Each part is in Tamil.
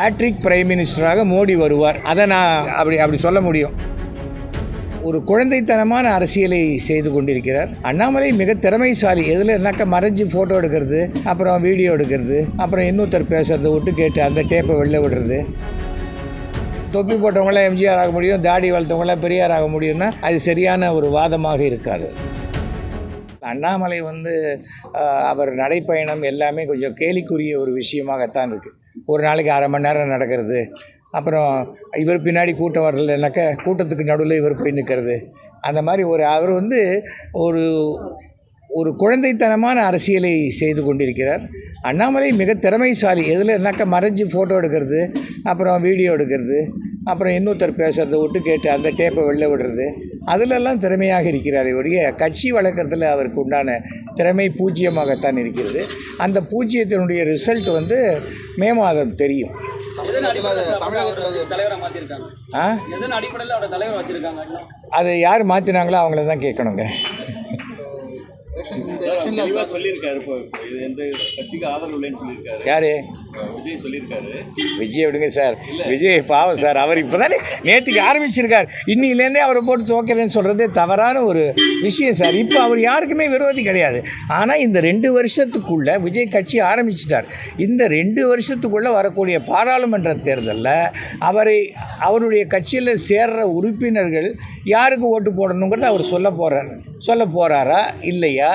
ஹேட்ரிக் பிரைம் மினிஸ்டராக மோடி வருவார். அதை நான் அப்படி அப்படி சொல்ல முடியும். ஒரு குழந்தைத்தனமான அரசியலை செய்து கொண்டிருக்கிறார். அண்ணாமலை மிக திறமைசாலி. எதில் என்னக்கா மறைஞ்சு ஃபோட்டோ எடுக்கிறது அப்புறம் வீடியோ எடுக்கிறது அப்புறம் இன்னொருத்தர் பேசுறதை விட்டு கேட்டு அந்த டேப்பை வெளில விடுறது. தொப்பி போட்டவங்களாம் எம்ஜிஆர் ஆக முடியும் தாடி வளர்த்தவங்களாம் பெரியார் ஆக முடியும்னா அது சரியான ஒரு வாதமாக இருக்காது. அண்ணாமலை வந்து அவர் நடைப்பயணம் எல்லாமே கொஞ்சம் கேலிக்குரிய ஒரு விஷயமாகத்தான் இருக்குது ஒரு நாளைக்கு அரை மணி நேரம் நடக்கிறது. அப்புறம் இவர் பின்னாடி கூட்டம் வரலனாக்கா கூட்டத்துக்கு நடுவில் இவர் போய் நிற்கிறது அந்த மாதிரி ஒரு அவர் வந்து ஒரு ஒரு குழந்தைத்தனமான அரசியலை செய்து கொண்டிருக்கிறார். அண்ணாமலை மிக திறமைசாலி. எதில் என்னக்கா மறைஞ்சு ஃபோட்டோ எடுக்கிறது அப்புறம் வீடியோ எடுக்கிறது. அப்புறம் இன்னொருத்தர் பேசுறதை விட்டு கேட்டு அந்த டேப்பை வெளில விடுறது. அதிலெல்லாம் திறமையாக இருக்கிறார் ஒழிய கட்சி வளர்க்குறதுல அவருக்கு உண்டான திறமை பூஜ்ஜியமாகத்தான் இருக்கிறது. அந்த பூஜ்ஜியத்தினுடைய ரிசல்ட் வந்து மே மாதம் தெரியும். அதை யார் மாற்றினாங்களோ அவங்கள தான் கேட்கணுங்க. யார்? விஜய் சொல்லியிருக்காரு. விஜய் விடுங்க சார். விஜய் பாவம் சார். அவர் இப்போ தானே நேற்றுக்கு ஆரம்பிச்சிருக்கார். இன்னிலேருந்தே அவரை போட்டு துவக்கிறேன்னு சொல்கிறதே தவறான ஒரு விஷயம் சார். இப்போ அவர் யாருக்குமே விரோதி கிடையாது. ஆனால் இந்த ரெண்டு வருஷத்துக்குள்ளே விஜய் கட்சி ஆரம்பிச்சிட்டார். இந்த ரெண்டு வருஷத்துக்குள்ளே வரக்கூடிய பாராளுமன்ற தேர்தலில் அவரை அவருடைய கட்சியில் சேர்ற உறுப்பினர்கள் யாருக்கு ஓட்டு போடணுங்கிறத அவர் சொல்ல போகிறார் சொல்ல போகிறாரா இல்லையா?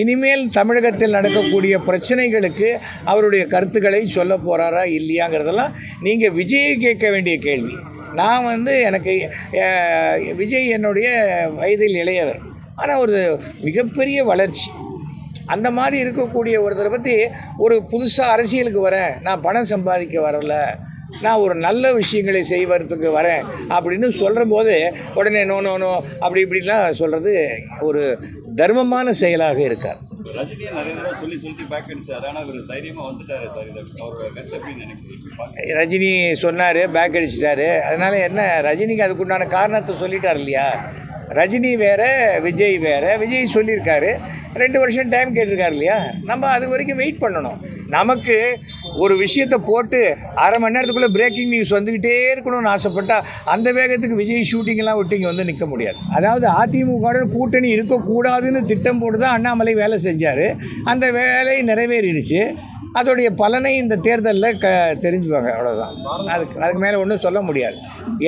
இனிமேல் தமிழகத்தில் நடக்கக்கூடிய பிரச்சனைகளுக்கு அவருடைய கருத்துக்களை சொல்ல போகிறாரா இல்லையாங்கிறதெல்லாம் நீங்கள் விஜயை கேட்க வேண்டிய கேள்வி. நான் வந்து எனக்கு விஜய் என்னுடைய வயதில் இளையவர். ஆனால் ஒரு மிகப்பெரிய வளர்ச்சி. அந்த மாதிரி இருக்கக்கூடிய ஒருத்தரை பற்றி ஒரு புதுசாக அரசியலுக்கு வரேன். நான் பணம் சம்பாதிக்க வரல. நான் ஒரு நல்ல விஷயங்களை செய்வதற்கு வரேன் அப்படின்னு சொல்கிற போது உடனே நோ நோ நோ அப்படி இப்படிலாம் சொல்கிறது ஒரு தர்மமான செயலாக இருக்கார். ரஜினி சொன்னார் பேக் அடிச்சிட்டாரு. அதனால் என்ன ரஜினிக்கு அதுக்குண்டான காரணத்தை சொல்லிட்டார் இல்லையா? ரஜினி வேற விஜய் வேற. விஜய் சொல்லியிருக்காரு. ரெண்டு வருஷம் டைம் கேட்டிருக்காரு இல்லையா? நம்ம அது வரைக்கும் வெயிட் பண்ணணும். நமக்கு ஒரு விஷயத்தை போட்டு அரை மணி நேரத்துக்குள்ளே பிரேக்கிங் நியூஸ் வந்துக்கிட்டே இருக்கணும்னு ஆசைப்பட்டா அந்த வேகத்துக்கு விஜய் ஷூட்டிங்கெல்லாம் விட்டு இங்கே வந்து நிற்க முடியாது. அதாவது அதிமுக கூட்டணி இருக்கக்கூடாதுன்னு திட்டம் போட்டு தான் அண்ணாமலை வேலை செஞ்சார். அந்த வேலை நிறைவேறிடுச்சு. அதோடைய பலனை இந்த தேர்தலில் க தெரிஞ்சுப்பாங்க. அவ்வளோதான் அதுக்கு அதுக்கு மேலே ஒன்றும் சொல்ல முடியாது.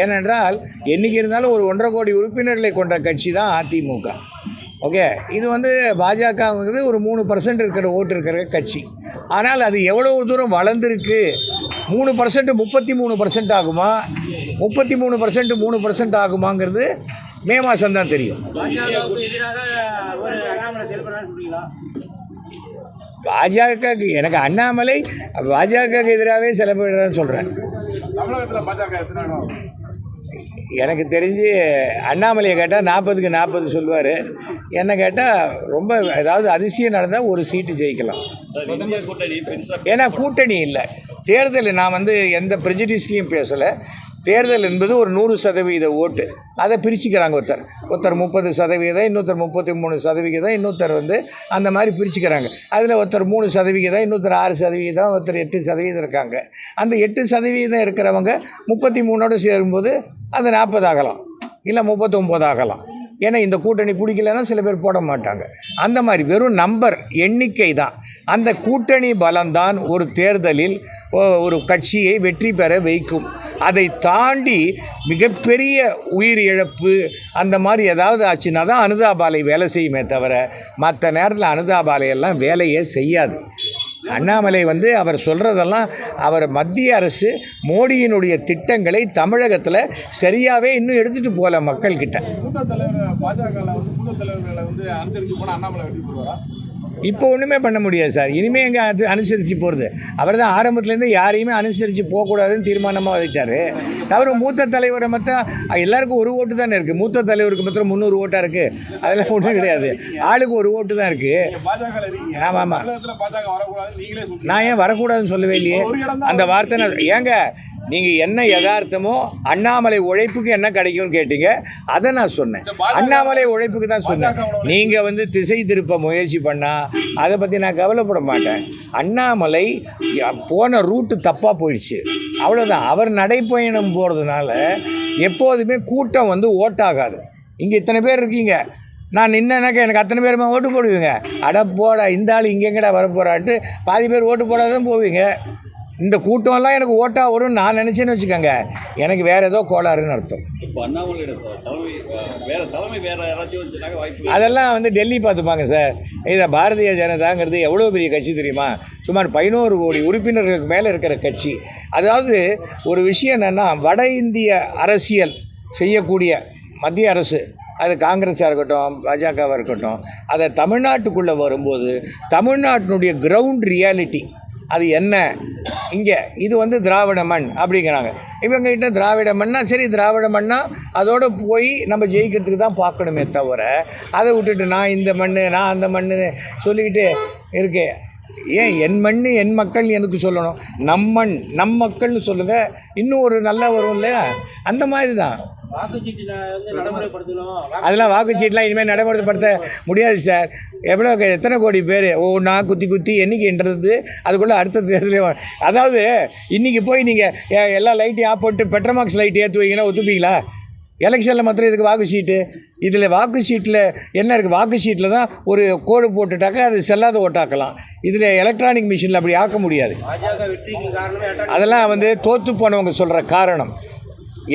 ஏனென்றால் என்றைக்கு இருந்தாலும் ஒரு ஒன்றரை கோடி உறுப்பினர்களை கொண்ட கட்சி தான் அதிமுக. ஓகே? இது வந்து பாஜகங்கிறது ஒரு மூணு பர்சன்ட் இருக்கிற ஓட்டு இருக்கிற கட்சி. ஆனால் அது எவ்வளவு தூரம் வளர்ந்துருக்கு? மூணு பர்சன்ட் முப்பத்தி மூணு பர்சன்ட் ஆகுமா? முப்பத்தி மூணு பர்சன்ட் மூணு பர்சன்ட் ஆகுமாங்கிறது மே மாதம் தான் தெரியும். பாஜகவுக்கு எனக்கு அண்ணாமலை பாஜகவுக்கு எதிராகவே செலவிடுறேன்னு சொல்கிறேன் தமிழகத்தில் பாஜக எத்தனை இடம் எனக்கு தெரிஞ்சு அண்ணாமலையை கேட்டால் நாற்பதுக்கு நாற்பது சொல்லுவார். என்ன கேட்டால் ரொம்ப ஏதாவது அதிசயம் நடந்தால் ஒரு சீட்டு ஜெயிக்கலாம். ஏன்னா கூட்டணி இல்லை. தேர்தல் நான் வந்து எந்த ப்ரெஜிடிஸ்லையும் பேசலை. தேர்தல் என்பது ஒரு நூறு சதவீத ஓட்டு. அதை பிரிச்சுக்கிறாங்க ஒருத்தர். ஒருத்தர் முப்பது சதவீதம் இன்னொருத்தர் முப்பத்தி மூணு சதவிகிதம் இன்னொருத்தர் வந்து அந்த மாதிரி பிரிச்சுக்கிறாங்க. அதில் ஒருத்தர் மூணு சதவிகிதம் இன்னொருத்தர் ஆறு சதவீதம் ஒருத்தர் எட்டு சதவீதம் இருக்காங்க. அந்த எட்டு சதவீதம் இருக்கிறவங்க முப்பத்தி மூணோடு சேரும்போது அது நாற்பது ஆகலாம். இல்லை முப்பத்தொம்போது ஆகலாம். ஏன்னா இந்த கூட்டணி பிடிக்கலன்னா சில பேர் போட மாட்டாங்க. அந்த மாதிரி வெறும் நம்பர் எண்ணிக்கை தான். அந்த கூட்டணி பலம்தான் ஒரு தேர்தலில் ஒரு கட்சியை வெற்றி பெற வைக்கும். அதை தாண்டி மிகப்பெரிய உயிர் இழப்பு அந்த மாதிரி ஏதாவது ஆச்சுன்னா தான் அனுதாபாலை வேலை செய்யுமே தவிர மற்ற நேரத்தில் அனுதாபாலை எல்லாம் வேலையே செய்யாது. அண்ணாமலை வந்து அவர் சொல்கிறதெல்லாம் அவர் மத்திய அரசு மோடியினுடைய திட்டங்களை தமிழகத்தில் சரியாகவே இன்னும் எடுத்துகிட்டு போகல மக்கள்கிட்ட. மூத்த தலைவர் பாஜகவில் வந்து வந்து அனுசரித்து போனால் அண்ணாமலை வெற்றி பெறுவாரா? இப்போ ஒன்றுமே பண்ண முடியாது சார். இனிமேல் எங்கே அனு அனுசரித்து போகிறது அவர் தான் ஆரம்பத்துலேருந்து யாரையுமே அனுசரித்து போகக்கூடாதுன்னு தீர்மானமாக வச்சுட்டாரு. தவிர மூத்த தலைவரை மொத்தம் எல்லாருக்கும் ஒரு ஓட்டு தானே இருக்குது மூத்த தலைவருக்கு மொத்தம் முந்நூறு ஓட்டாக இருக்குது அதெல்லாம் ஒன்றும் கிடையாது. ஆளுக்கு ஒரு ஓட்டு தான் இருக்குது ஆமாம் ஆமாம் நான் ஏன் வரக்கூடாதுன்னு சொல்லவே இல்லையே? அந்த வார்த்தை ஏங்க நீங்கள் என்ன யதார்த்தமோ அண்ணாமலை உழைப்புக்கு என்ன கிடைக்கும்னு கேட்டீங்க அதை நான் சொன்னேன். அண்ணாமலை உழைப்புக்கு தான் சொன்னேன். நீங்கள் வந்து திசை திருப்ப முயற்சி பண்ணால் அதை பற்றி நான் கவலைப்பட மாட்டேன். அண்ணாமலை போன ரூட்டு தப்பாக போயிடுச்சு. அவ்வளோதான் அவர் நடைப்பயணம் போகிறதுனால எப்போதுமே கூட்டம் வந்து ஓட்டாகாது. இங்கே இத்தனை பேர் இருக்கீங்க. நான் நின்னேனாக்கா எனக்கு அத்தனை பேருமே ஓட்டு போடுவீங்க. அட போடா இந்த ஆள் இங்கே எங்கடா வர போகிறான்ட்டு பாதி பேர் ஓட்டு போடாதான் போவீங்க. இந்த கூட்டம்லாம் எனக்கு ஓட்டாக வரும்னு நான் நினச்சேன்னு வச்சுக்கோங்க. எனக்கு வேறு ஏதோ கோளாறுன்னு அர்த்தம். அதெல்லாம் வந்து டெல்லி பார்த்துப்பாங்க சார். இதை பாரதிய ஜனதாங்கிறது எவ்வளோ பெரிய கட்சி தெரியுமா? சுமார் பதினோரு கோடி உறுப்பினர்களுக்கு மேலே இருக்கிற கட்சி. அதாவது ஒரு விஷயம் என்னென்னா வட இந்திய அரசியல் செய்யக்கூடிய மத்திய அரசு அது காங்கிரஸாக இருக்கட்டும் பாஜகவாக இருக்கட்டும் அதை தமிழ்நாட்டுக்குள்ளே வரும்போது தமிழ்நாட்டினுடைய கிரவுண்ட் ரியாலிட்டி அது என்ன? இங்கே இது வந்து திராவிட மண் அப்படிங்கிறாங்க. இவங்ககிட்ட திராவிட மண்ணா சரி திராவிட மண்ணா அதோடு போய் நம்ம ஜெயிக்கிறதுக்கு தான் பார்க்கணுமே தவிர அதை விட்டுட்டு நான் இந்த மண் நான் அந்த மண்ணுன்னு சொல்லிக்கிட்டு இருக்கேன். ஏன் என் மண் என் மக்கள் எனக்கு சொல்லணும்? நம் மண் நம் மக்கள்னு சொல்லுங்கள் இன்னும் ஒரு நல்லா வரும் இல்லையா? அந்த மாதிரி தான் அதெல்லாம் வாக்குச்சீட்டெலாம் இனிமேல் நடைமுறைப்படுத்த முடியாது சார். எவ்வளோ க- எத்தனை கோடி பேர்? ஒவ்வொன்றா குத்தி குத்தி என்றது அதுக்குள்ளே அடுத்த தேர்தலே அதாவது இன்றைக்கி போய் நீங்கள் எல்லா லைட்டையும் ஆஃப் போட்டு பெட்ரோமாக்ஸ் லைட் ஏற்றி ஒத்துப்பீங்களா? எலெக்ஷனில் மாத்திரம் இதுக்கு வாக்கு சீட்டு. இதில் வாக்கு சீட்டில் என்ன இருக்குது வாக்கு சீட்டில் தான் ஒரு கோடு போட்டுட்டாக்க அது செல்லாத ஓட்டாக்கலாம். இதில் எலக்ட்ரானிக் மிஷினில் அப்படி ஆக்க முடியாது. அதெல்லாம் வந்து தோற்று போனவங்க சொல்கிற காரணம்.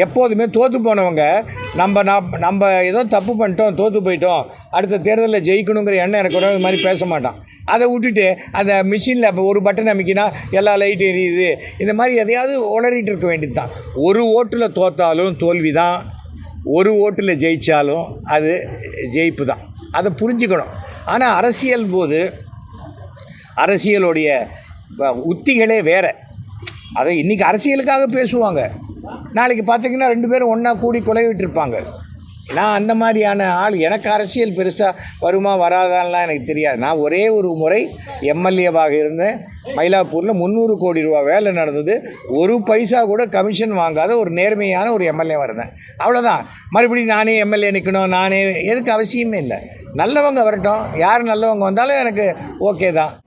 எப்போதுமே தோற்று போனவங்க நம்ம நம்ம ஏதோ தப்பு பண்ணிட்டோம் தோற்று போயிட்டோம் அடுத்த தேர்தலில் ஜெயிக்கணுங்கிற எண்ணம் இருக்கிறோம் இது மாதிரி பேச மாட்டான். அதை விட்டுட்டு அந்த மிஷினில் இப்போ ஒரு பட்டன் அமைக்கினா எல்லா லைட்டும் எரியுது. இந்த மாதிரி எதையாவது உளறிட்டு இருக்க வேண்டியது தான் ஒரு ஓட்டில் தோற்றாலும் தோல்வி தான் ஒரு ஓட்டில் ஜெயித்தாலும் அது ஜெயிப்பு தான். அதை புரிஞ்சுக்கணும். ஆனால் அரசியல் போது அரசியலுடைய உத்திகளே வேறு. அதை இன்றைக்கி அரசியலுக்காக பேசுவாங்க. நாளைக்கு பார்த்தீங்கன்னா ரெண்டு பேரும் ஒன்றா கூடி கொலைவிட்டிருப்பாங்க நான் அந்த மாதிரியான ஆள். எனக்கு அரசியல் பெருசாக வருமா வராதான்லாம் எனக்கு தெரியாது. நான் ஒரே ஒரு முறை எம்எல்ஏவாக இருந்தேன். மயிலாப்பூரில் முந்நூறு கோடி ரூபா வேலை நடந்தது. ஒரு பைசா கூட கமிஷன் வாங்காத ஒரு நேர்மையான ஒரு எம்எல்ஏவாக இருந்தேன். அவ்வளோதான் மறுபடியும் நானே எம்எல்ஏ நிற்கணும் நானே எதுக்கு அவசியமே இல்லை. நல்லவங்க வரட்டும். யார் நல்லவங்க வந்தாலும் எனக்கு ஓகே தான்.